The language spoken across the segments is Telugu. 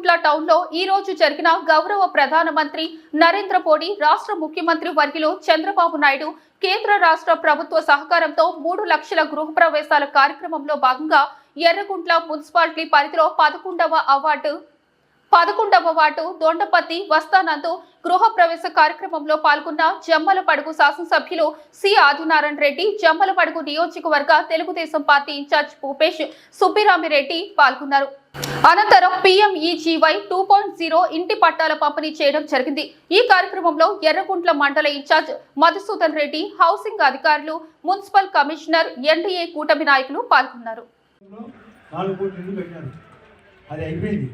గుంట్ల టౌన్లో ఈ రోజు జరిగిన గౌరవ ప్రధానమంత్రి నరేంద్ర మోడీ రాష్ట్ర ముఖ్యమంత్రి వర్యులు చంద్రబాబు నాయుడు కేంద్ర రాష్ట్ర ప్రభుత్వ సహకారంతో మూడు లక్షల గృహప్రవేశాల కార్యక్రమంలో భాగంగా ఎర్రగుంట్ల మున్సిపాలిటీ పరిధిలో పదకొండవ అవార్డు పదకొండవ వార్డు దొండపత్తి వస్తానందు గృహ ప్రవేశ కార్యక్రమంలో పాల్గొన్న జమ్మలపడుగు శాసనసభ్యులు సి ఆదినారాయణ రెడ్డి జమ్మలపడుగు నియోజకవర్గ తెలుగుదేశం పార్టీ ఇన్ఛార్జ్ భూపేష్ సుబ్బిరామిరెడ్డి పాల్గొన్నారు. అనంతరం పీఎంఈజీవై టూ పాయింట్ జీరో ఇంటి పట్టాల పంపిణీ చేయడం జరిగింది. ఈ కార్యక్రమంలో ఎర్రగుంట్ల మండల ఇన్ఛార్జ్ మధుసూదన్ రెడ్డి హౌసింగ్ అధికారులు మున్సిపల్ కమిషనర్ ఎన్డీఏ కూటమి నాయకులు పాల్గొన్నారు. అది అయిపోయింది.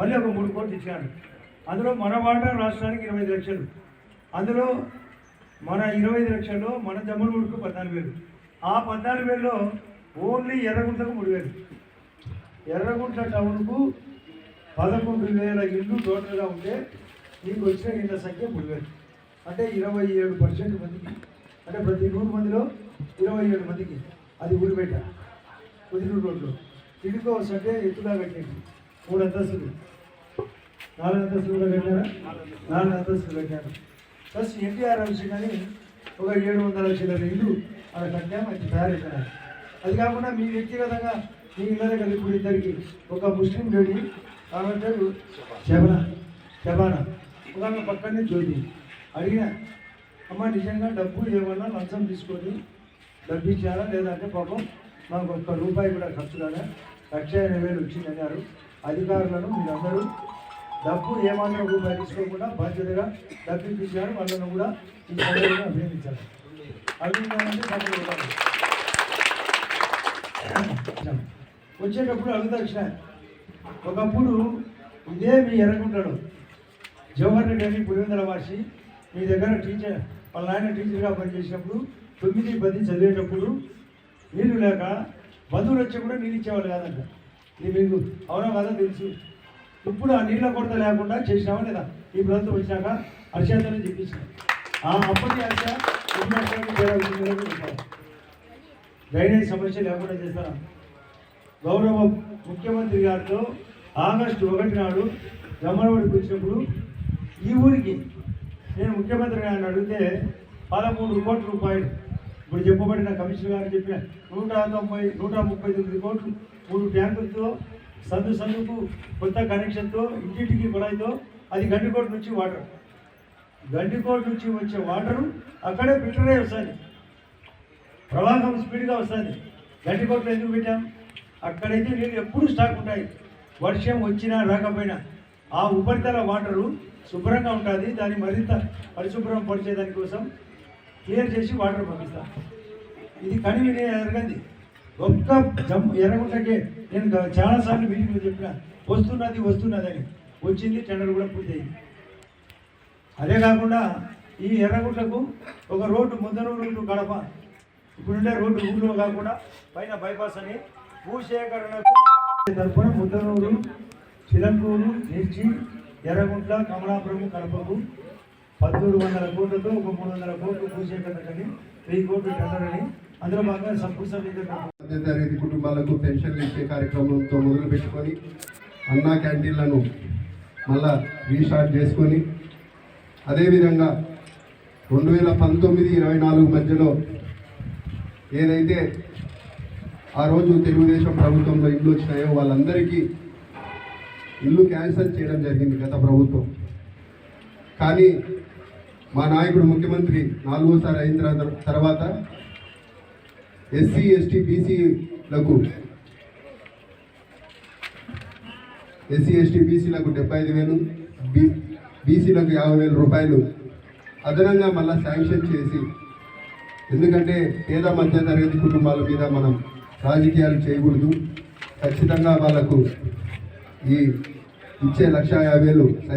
మళ్ళీ ఒక మూడు కోట్లు అందులో మన వాటా రాష్ట్రానికి ఇరవై ఐదు లక్షలు. అందులో మన ఇరవై ఐదు లక్షల్లో మన జమ్మలమూడుకు పద్నాలుగు వేలు. ఆ పద్నాలుగు వేలలో ఓన్లీ ఎర్రగుంటకు మూడు వేలు. ఎర్రగుంట టౌన్కు పదకొండు వేల ఇల్లు టోటల్గా ఉంటే మీకు వచ్చిన ఇళ్ళ సంఖ్య మూడు వేలు అంటే ఇరవై ఏడు పర్సెంట్ మందికి. అంటే ప్రతి నూరు మందిలో ఇరవై ఏడు మందికి. అది ఊరిపెట్ట కుదిరి రోడ్లో. ఇదికో అంటే ఎత్తుగా కట్టేది. మూడు అంతస్తులు. నాలుగు అంతస్తులు కూడా కట్టారా? నాలుగు అంతస్తులు కట్టారు. ప్లస్ ఎన్టీఆర్ హౌస్ కానీ ఒక ఏడు వందల చిల్లర ఇల్లు అక్కడ కట్టాము. అది తయారు చేశారు అది కాకుండా మీ వ్యక్తిగతంగా మీ కలిపి ఇప్పుడు ఇద్దరికి ఒక ముస్లిం లేడీ ఆమె పేరు శబన శబానా. ఒక పక్కనే జ్యోతి అడిగిన అమ్మ నిజంగా డబ్బు ఏమన్నా లంచం తీసుకొని డబ్బు ఇచ్చారా లేదంటే పాపం మాకు ఒక్క రూపాయి కూడా ఖర్చు కాదా లక్ష ఎనభై వేలు వచ్చిందన్నారు అధికారులను మీరందరూ డబ్బు ఏమాత్రం రూపాయి తీసుకోకుండా బాధ్యతగా డబ్బు ఇప్పించారు వాళ్ళను కూడా ఈ సందర్భంగా అభినందించారు. అభినందనంటే వచ్చేటప్పుడు అడుగుతా వచ్చిన ఒకప్పుడు ఇదే మీ ఎర్రకుంటాడు జవహర్ రెడ్డి అని పులివెందుల వాసి మీ దగ్గర టీచర్ వాళ్ళ నాయన టీచర్గా పనిచేసినప్పుడు తొమ్మిది పది చదివేటప్పుడు నీళ్ళు లేక బంధువులు వచ్చి కూడా నీళ్ళు ఇచ్చేవాళ్ళు కాదంట. ఇది మీకు అవునా కదా తెలుసు? ఇప్పుడు ఆ నీళ్ళ కొరత లేకుండా చేసినావా లేదా? ఈ ప్రభుత్వం వచ్చినాక హర్షాతనే చెప్పించిన ఆ అప్పటి హర్ష ఇప్పుడు డ్రైనేజ్ సమస్య లేకుండా చేస్తారా? గౌరవ ముఖ్యమంత్రి గారితో ఆగస్టు ఒకటి నాడు జమ్మలవాడికి వచ్చినప్పుడు ఈ ఊరికి నేను ముఖ్యమంత్రి గారిని అడిగితే పదమూడు కోట్ల రూపాయలు. ఇప్పుడు చెప్పబడిన కమిషనర్ గారు చెప్పిన నూట తొంభై నూట ముప్పై తొమ్మిది కోట్లు మూడు ట్యాంకులతో సందు సందుకు కొత్త కనెక్షన్తో ఇంటింటికి కుళాయితో అది గండికోట నుంచి వాటర్. గండికోట నుంచి వచ్చే వాటరు అక్కడే ఫిల్టర్ అయ్యి వస్తుంది. ప్రవాహం స్పీడ్గా వస్తుంది. గండికోటలో ఎందుకు పెట్టాం? అక్కడైతే నీళ్ళు ఎప్పుడు స్టాక్ ఉంటాయి. వర్షం వచ్చినా రాకపోయినా ఆ ఉపరితల వాటరు శుభ్రంగా ఉంటుంది దాన్ని మరింత పరిశుభ్రం పరిచే దానికోసం క్లియర్ చేసి వాటర్ పంపిస్తా. ఇది కనివి నేను ఎరగంది. ఒక్క జమ్ ఎర్రగుంటకే నేను చాలాసార్లు మీటింగ్లో చెప్పిన వస్తున్నది వస్తున్నది అని. వచ్చింది టెండర్ కూడా పూర్తయింది. అదే కాకుండా ఈ ఎర్రగుంటకు ఒక రోడ్డు ముందర రోడ్డు కడప. ఇప్పుడుండే రోడ్డు ఊళ్ళో కాకుండా పైన బైపాస్ అని భూసేకరణకు తరఫున ముద్దనూరు చిలంకూరు నిర్చి ఎర్రగుంట్ల కమలాపురం కడపకు పదమూడు వందల కోట్లతో ఒక మూడు వందల కోట్లు భూసేకరణకని వెయ్యి కోట్లు టెండరని అని అందులో భాగంగా సంపూర్ణ మధ్యతరగతి కుటుంబాలకు పెన్షన్లు ఇచ్చే కార్యక్రమంతో మొదలు పెట్టుకొని అన్నా క్యాంటీన్లను మళ్ళా రీస్టార్ట్ చేసుకొని అదేవిధంగా రెండు వేల పంతొమ్మిది ఇరవై నాలుగు మధ్యలో ఏదైతే ఆ రోజు తెలుగుదేశం ప్రభుత్వంలో ఇల్లు వచ్చినాయో వాళ్ళందరికీ ఇల్లు క్యాన్సల్ చేయడం జరిగింది గత ప్రభుత్వం. కానీ మా నాయకుడు ముఖ్యమంత్రి నాలుగోసారి అయిన తర్వాత ఎస్సీ ఎస్టీ బీసీలకు ఎస్సీ ఎస్టీ బీసీలకు డెబ్బై ఐదు వేలు బీ బీసీలకు యాభై వేల రూపాయలు అదనంగా మళ్ళీ శాంక్షన్ చేసి ఎందుకంటే పేద మధ్య తరగతి కుటుంబాల మీద మనం రాజకీయాలు చేయకూడదు. ఖచ్చితంగా వాళ్ళకు ఈ ఇచ్చే లక్ష యాభై